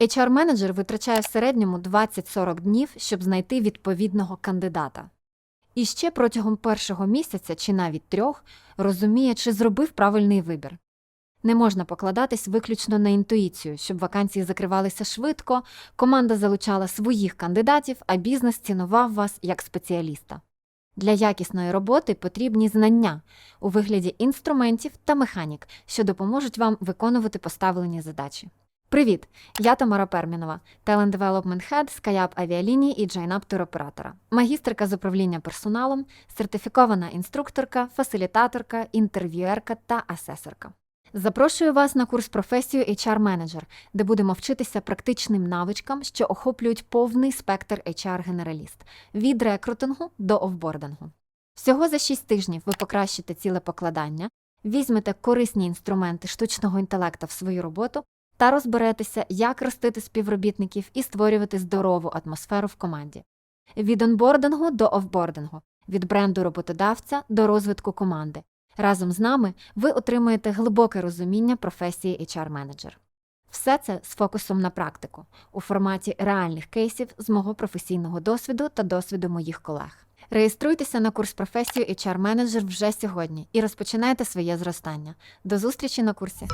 HR-менеджер витрачає в середньому 20-40 днів, щоб знайти відповідного кандидата. І ще протягом першого місяця чи навіть трьох розуміє, чи зробив правильний вибір. Не можна покладатись виключно на інтуїцію, щоб вакансії закривалися швидко, команда залучала своїх кандидатів, а бізнес цінував вас як спеціаліста. Для якісної роботи потрібні знання у вигляді інструментів та механік, що допоможуть вам виконувати поставлені задачі. Привіт! Я Тамара Пермінова, Talent Development Head з Каяп авіалінії і JNUP туроператора, магістерка з управління персоналом, сертифікована інструкторка, фасилітаторка, інтерв'юерка та асесорка. Запрошую вас на курс професію HR-менеджер, де будемо вчитися практичним навичкам, що охоплюють повний спектр HR-генераліст від рекрутингу до офбордингу. Всього за 6 тижнів ви покращите цілепокладання, візьмете корисні інструменти штучного інтелекта в свою роботу та розберетеся, як ростити співробітників і створювати здорову атмосферу в команді. Від онбордингу до офбордингу, від бренду роботодавця до розвитку команди. Разом з нами ви отримаєте глибоке розуміння професії HR-менеджер. Все це з фокусом на практику у форматі реальних кейсів з мого професійного досвіду та досвіду моїх колег. Реєструйтеся на курс професію HR-менеджер вже сьогодні і розпочинайте своє зростання. До зустрічі на курсі!